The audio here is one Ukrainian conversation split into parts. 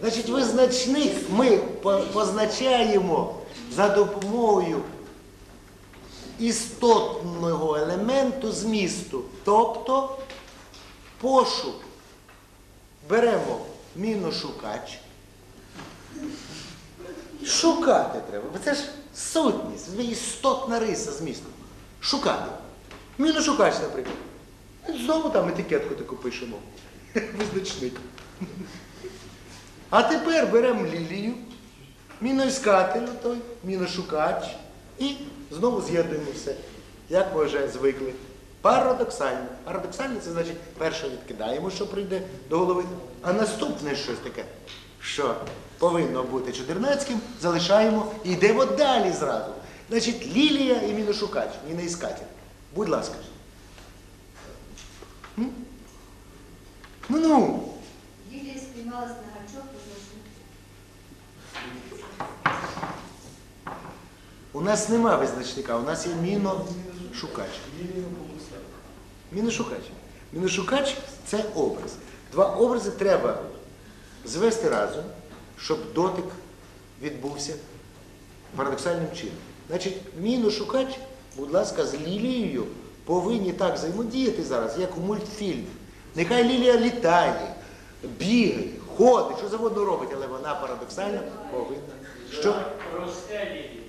Значить, визначник ми позначаємо за допомогою істотного елементу змісту, тобто пошук. Беремо міношукач. Шукати треба, бо це ж сутність, істотна риса змісту. Шукати. Міношукач, наприклад. Знову там етикетку таку пишемо. Визначник. А тепер беремо лілію, міноіскатель той, міношукач і знову з'єднуємо все, як ми вже звикли. Парадоксально. Парадоксально це значить, перше відкидаємо, що прийде до голови, а наступне щось таке, що повинно бути чотирнацьким, залишаємо і йдемо далі зразу. Значить, лілія і міношукач, міноіскатель. Будь ласка. Ну ну. Лілія спіймалась на гачок і. У нас нема визначника, у нас є міношукач. Міношукач. Міношукач це образ. Два образи треба звести разом, щоб дотик відбувся парадоксальним чином. Значить, міношукач, будь ласка, з Лілією повинні так взаємодіяти зараз, як у мультфільмі. Нехай Лілія літає, бігає, ходить, що завгодно робить, але вона парадоксально повинна. Що? Росте лілія.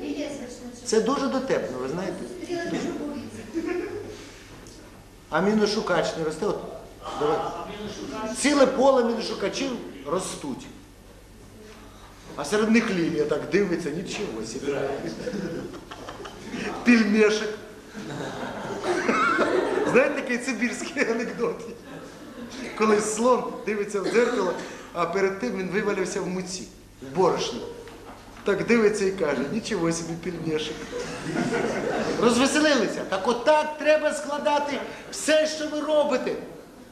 Лілія значно Це дуже дотепно, ви знаєте. А міношукач не росте. От, давай. А він шукає Ціле поле міношукачів ростуть. А серед них лілія так дивиться, нічого собі. Пільмешик. Знаєте такий сибірський анекдот? Коли слон дивиться в дзеркало, а перед тим він вивалився в муці, в борошні. Так дивиться і каже, нічого собі пільмешик. Розвеселилися. Так отак треба складати все, що ви робите,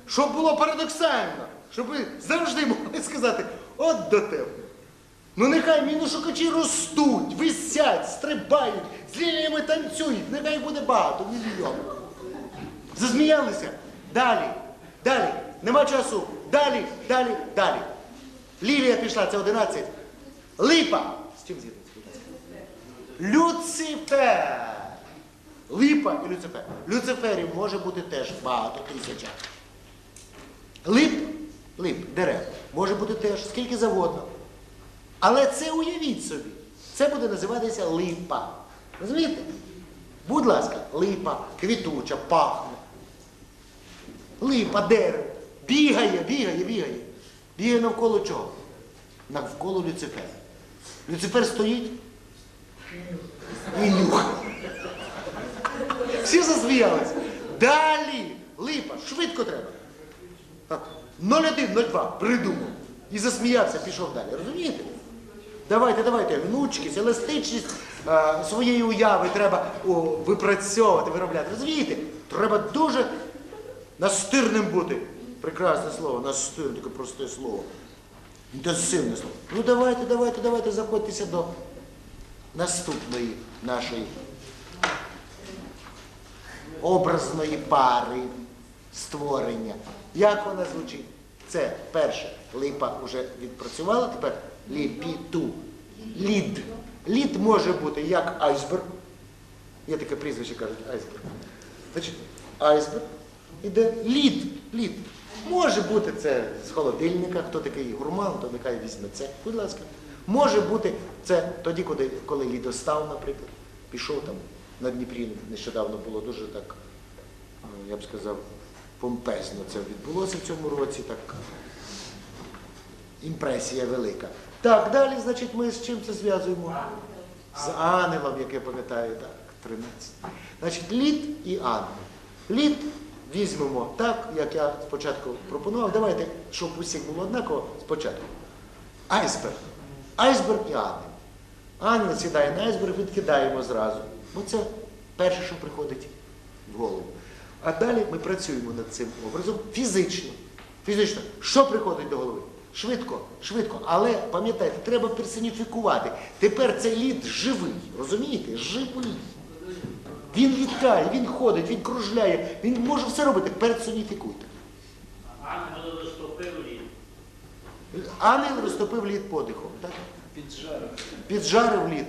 щоб було парадоксально, щоб ви завжди могли сказати, от до тебе. Ну нехай міношукачі ростуть, висять, стрибають, з лініями танцюють, нехай буде багато, мільйон. Засміялися? Далі, далі, нема часу. Далі, далі, далі. Лілія пішла, це 11. Липа. З чим з'єднується? Люцифер. Липа і Люцифер. Люциферів може бути теж багато тисяча. Лип, лип, дерев, може бути теж скільки завгодно. Але це уявіть собі. Це буде називатися липа. Розумієте? Будь ласка, липа, квітуча, пахне. Липа, дерево. Бігає, бігає, бігає. Бігає навколо чого? Навколо Люцифера. Люцифер стоїть і нюхає. Всі засміялися. Далі. Липа, швидко треба. Так, 01, 02, придумав. І засміявся, пішов далі. Розумієте? Давайте, давайте, гнучкість, еластичність е, своєї уяви треба о, випрацьовувати, виробляти. Розумієте? Треба дуже настирним бути. Прекрасне слово, настирне, таке просте слово. Інтенсивне слово. Ну давайте, давайте, давайте, заходьтеся до наступної нашої образної пари створення. Як вона звучить? Це перше. Липа вже відпрацювала, тепер ліпіту. Лід. Лід може бути як айсберг. Є таке прізвище, кажуть, айсберг. Значить, айсберг іде лід. Лід. Може бути це з холодильника, хто такий гурман, то нехай візьме це. Будь ласка. Може бути це тоді, коли, коли лідостав, наприклад, пішов там на Дніпрі, нещодавно було дуже так, ну, я б сказав, помпезно це відбулося в цьому році, так імпресія велика. Так, далі, значить, ми з чим це зв'язуємо? З ангелом, як я пам'ятаю, так, 13. Значить, лід і ангел. Лід візьмемо так, як я спочатку пропонував. Давайте, щоб усіх було однаково спочатку. Айсберг. Айсберг і ангел. Ангел сідає на айсберг, відкидаємо зразу. Бо це перше, що приходить в голову. А далі ми працюємо над цим образом фізично. Фізично. Що приходить до голови? Швидко, швидко. Але пам'ятайте, треба персоніфікувати. Тепер цей лід живий. Розумієте? Живий. Він літає, він ходить, він кружляє, він може все робити. Персоніфікуйте. Ангел розтопив лід. Ангел розтопив лід подихом. Так? Піджарив. Піджарив лід,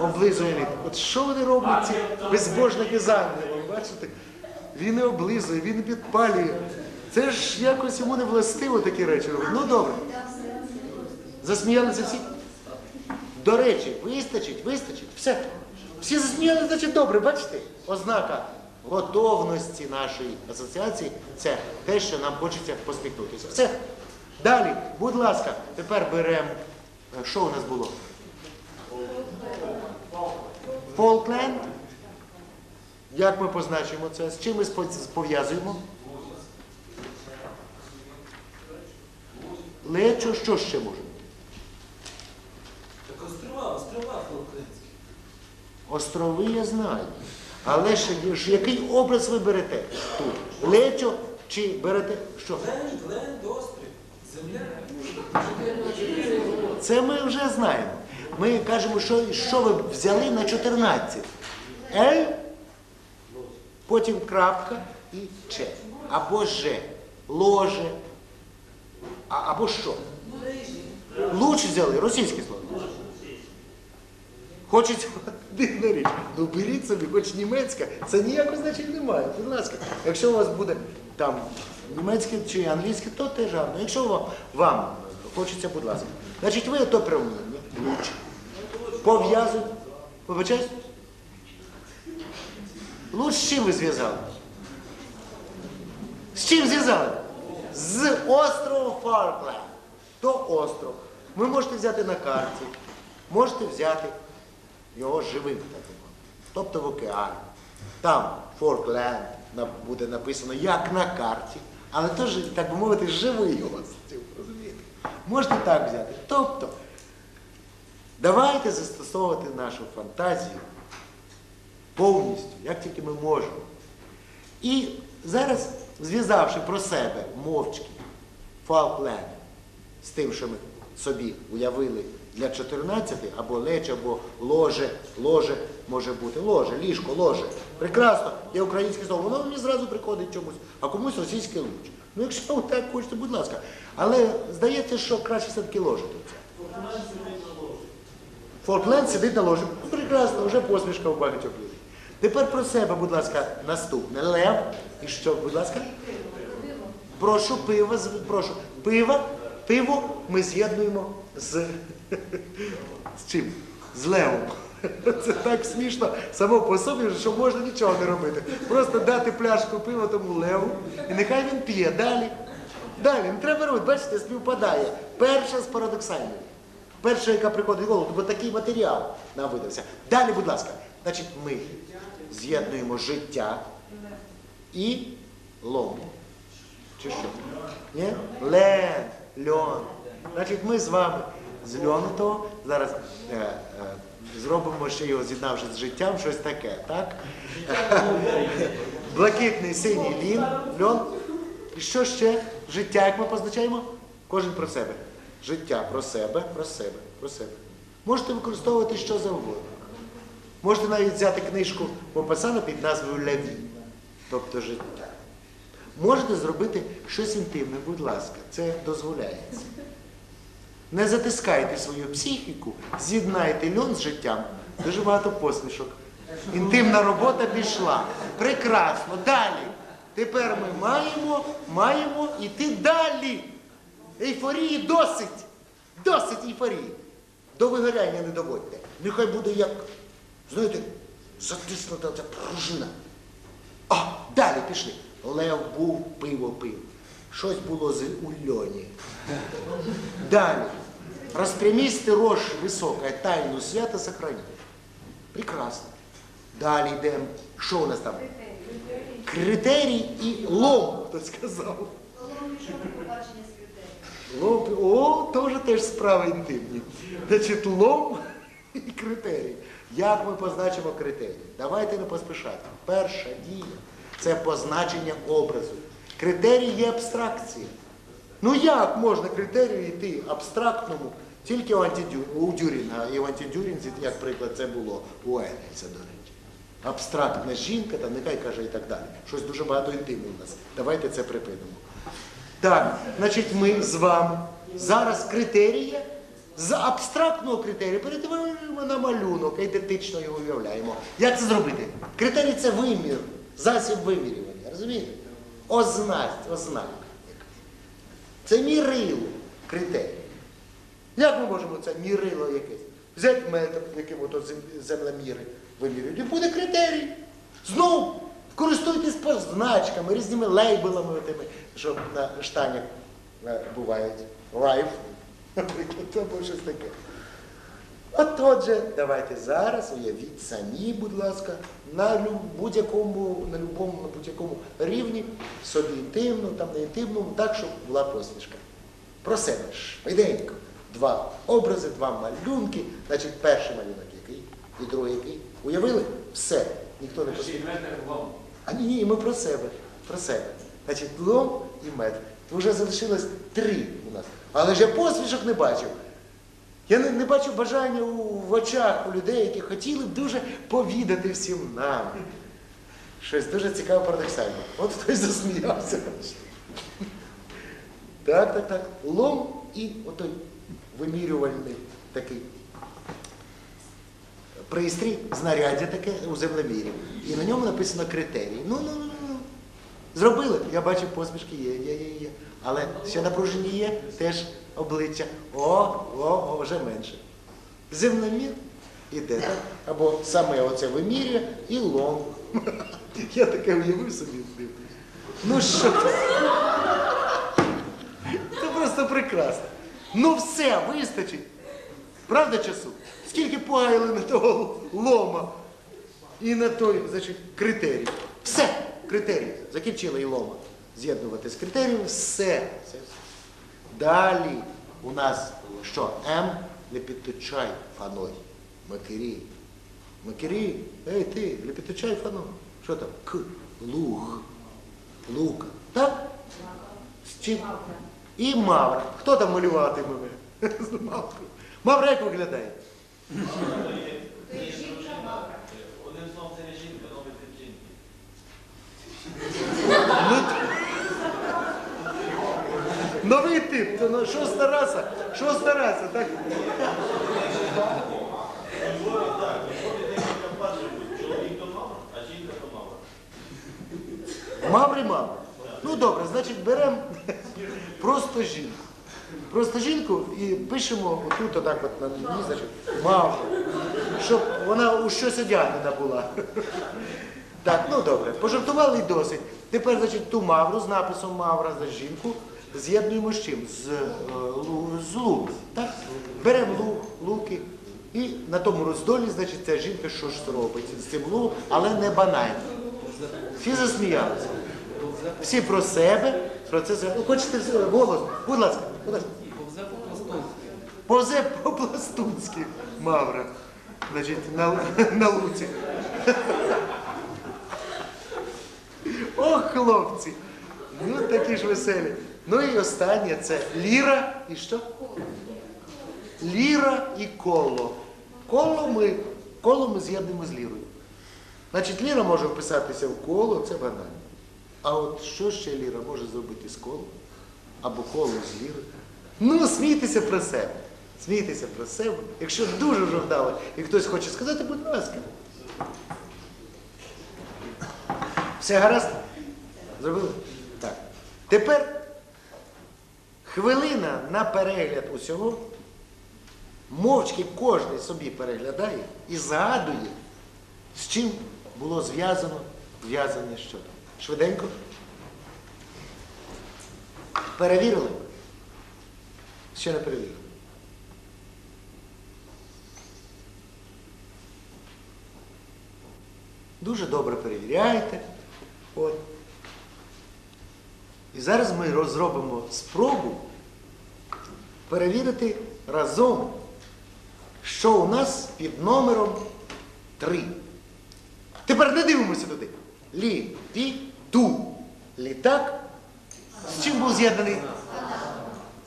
облизує лід. От що вони роблять, ці безбожники з ангелом, бачите? Він не облизує, він підпалює. Це ж якось йому не властиво такі речі робити. Ну добре. Засміялися всі? До речі, вистачить, вистачить. Все. Всі засміялися, значить добре, бачите? Ознака готовності нашої асоціації це те, що нам хочеться посміхнутися. Все. Далі, будь ласка, тепер беремо. е, Що у нас було? Фолкленд. Як ми позначимо це? З чим ми пов'язуємо? Лечо, що ще може? Острови я знаю. Але ж який образ ви берете тут? Лечо чи берете що? Це ми вже знаємо. Ми кажемо, що, що ви взяли на 14. Л, потім крапка і Ч. Або Ж. Ложе. А, або що? Луч взяли, російське слово. Хочеться дивна річ. Ну беріть собі, хоч німецька, це ніякого значення немає. Будь ласка, якщо у вас буде там німецьке чи англійське, то теж гарно. Якщо вам, вам хочеться, будь ласка. Значить, ви то прямлення, луч. Пов'язують. Вибачаюсь? Луч з чим ви зв'язали? З чим зв'язали? З островом Фаркленд. То остров. Ви можете взяти на карті, можете взяти його живим. Тобто в океані. Там Форкленд буде написано як на карті, але теж, так би мовити, живий острів. Розумієте? Можете так взяти. Тобто, давайте застосовувати нашу фантазію повністю, як тільки ми можемо. І зараз, зв'язавши про себе мовчки Фалкленд з тим, що ми собі уявили для 14 або леч, або ложе, ложе може бути, ложе, ліжко, ложе. Прекрасно, є українське слово, воно мені зразу приходить чомусь, а комусь російське луч. Ну, якщо ви так хочете, будь ласка. Але здається, що краще все-таки ложе тут. Фолкленд сидить на ложі. Ну, прекрасно, вже посмішка у багатьох людей. Тепер про себе, будь ласка, наступне. Лев. І що, будь ласка? Прошу пиво, прошу. Пиво, пиво ми з'єднуємо з, з чим? З левом. Це так смішно само по собі, що можна нічого не робити. Просто дати пляшку пива тому леву, і нехай він п'є. Далі. Далі, не треба робити, бачите, співпадає. Перша з парадоксальною. Перша, яка приходить в голову, бо такий матеріал нам видався. Далі, будь ласка, значить, ми з'єднуємо життя і лом. Чи що? Ні? Лен, льон. Значить, ми з вами з льону того зараз е, е, зробимо ще його, з'єднавши з життям, щось таке, так? Блакитний синій лін, льон. І що ще? Життя, як ми позначаємо? Кожен про себе. Життя про себе, про себе, про себе. Можете використовувати що завгодно. Можете навіть взяти книжку Мопасана під назвою Леві, тобто життя. Можете зробити щось інтимне, будь ласка, це дозволяється. Не затискайте свою психіку, з'єднайте льон з життям. Дуже багато посмішок. Інтимна робота пішла. Прекрасно. Далі. Тепер ми маємо, маємо йти далі. Ейфорії досить. Досить ейфорії. До вигоряння не доводьте. Нехай буде як, знаєте, затиснута ця пружина. А, далі пішли. Лев був, пиво пив. Щось було з у льоні. Далі. Распрямись ты рожь высокая, тайну свята сохрани. Прекрасно. Далі йдемо. Що у нас там? Критерій і лом, хто сказав. Лом, о, теж теж справи інтимні. Значить, лом і критерій. Як ми позначимо критерій? Давайте не поспішати. Перша дія це позначення образу. Критерій є абстракція. Ну як можна критерію йти абстрактному тільки у, антидю... у Дюрінга і в антидюрінзі, як приклад, це було у Енгельса, до речі. абстрактна жінка, та нехай каже і так далі. Щось дуже багато інтимного у нас. Давайте це припинимо. Так, значить, ми з вами зараз критерії з абстрактного критерію перетворюємо на малюнок, ідентично його уявляємо. Як це зробити? Критерій це вимір, засіб вимірювання. Розумієте? Ознасть, ознак. Це мірило критерій. Як ми можемо це мірило якесь? Взяти метр, яким ото землеміри вимірюють, і буде критерій. Знову користуйтесь позначками, різними лейбелами, тими, що на штанях е, бувають. Райф, наприклад, або щось таке. От отже, давайте зараз уявіть самі, будь ласка, на будь-якому, на любому, на будь-якому рівні, собі інтимно, там не інтимному, так, щоб була посмішка. Про себе швиденько. Два образи, два малюнки. Значить, перший малюнок який, і другий який. Уявили? Все. Ніхто не метр лом. А ні, ні, ми про себе. Про себе. Значить, лом і мед. Вже залишилось три у нас. Але ж я посмішок не бачив. Я не, не бачу бажання у, в очах у людей, які хотіли б дуже повідати всім нам. Щось дуже цікаво парадоксальне. От хтось засміявся. Так, так, так. Лом і отой вимірювальний такий пристрій, знаряддя таке у землемірі. І на ньому написано критерії. Ну, ну, ну, ну. Зробили. Я бачу, посмішки є, є, є, є. Але ще напружені є, теж обличчя. О, о, о, вже менше. Землемір іде, так? Або саме оце вимірює і лом. Я таке уявив собі. Ну що це? Це просто прекрасно. Ну все, вистачить. Правда часу? Скільки погаяли на того лома і на той, значить, критерій. Все, критерій. Закінчили і лома. З'єднувати з критерієм все. все, все. Далі у нас що? М лепіточай фаной. Макері. Макері, ей ти, лепіточай фаной. Що там? К. Луг. Лука. Так? З чим? І мавра. Хто там малюватиме? З маврою. Мавра як виглядає? Одним словом, це не жінка, новий тип жінки. Новий тип, то ну, шоста раса, шоста раса, так? Мама, мама. Маври маври. Ну добре, значить беремо просто жінку. Просто жінку і пишемо отут, отак от на значить, мавру. Щоб вона у щось одягнена була. Так, ну добре, пожартували досить. Тепер, значить, ту мавру з написом Мавра за жінку з'єднуємо з чим? З, е, з лук. Так? Беремо лук, луки. І на тому роздолі, значить, ця жінка що ж робить з цим луком, але не банально. Всі засміялися. Всі про себе, про це Хочете голос? Будь ласка, будь ласка. Повзе. Повзе по-пластунськи Мавра. Значить, на, на луці. Ох, хлопці! Ну, такі ж веселі. Ну і останнє це ліра і що? Ліра і коло. Коло ми, коло ми з'єднуємо з лірою. Значить, ліра може вписатися в коло, це банально. А от що ще ліра може зробити з колом? Або коло з лірою? Ну, смійтеся про себе. Смійтеся про себе. Якщо дуже вже вдало, і хтось хоче сказати, будь ласка. Все гаразд? Зробили? Так. Тепер хвилина на перегляд усього. Мовчки кожен собі переглядає і згадує, з чим було зв'язано зв'язання що. Швиденько. Перевірили? Ще не перевірили. Дуже добре перевіряйте. От. І зараз ми розробимо спробу перевірити разом, що у нас під номером 3. Тепер не дивимося туди. Лі, пі, ту. Літак. З чим був з'єднаний?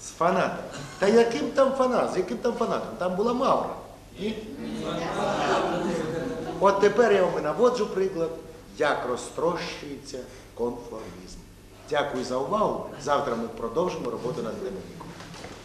З фанатом. Та яким там фанат? З яким там фанатом? Там була мавра. Ні? От тепер я вам наводжу приклад, як розтрощується конформізм. Дякую за увагу. Завтра ми продовжимо роботу над педагогікою.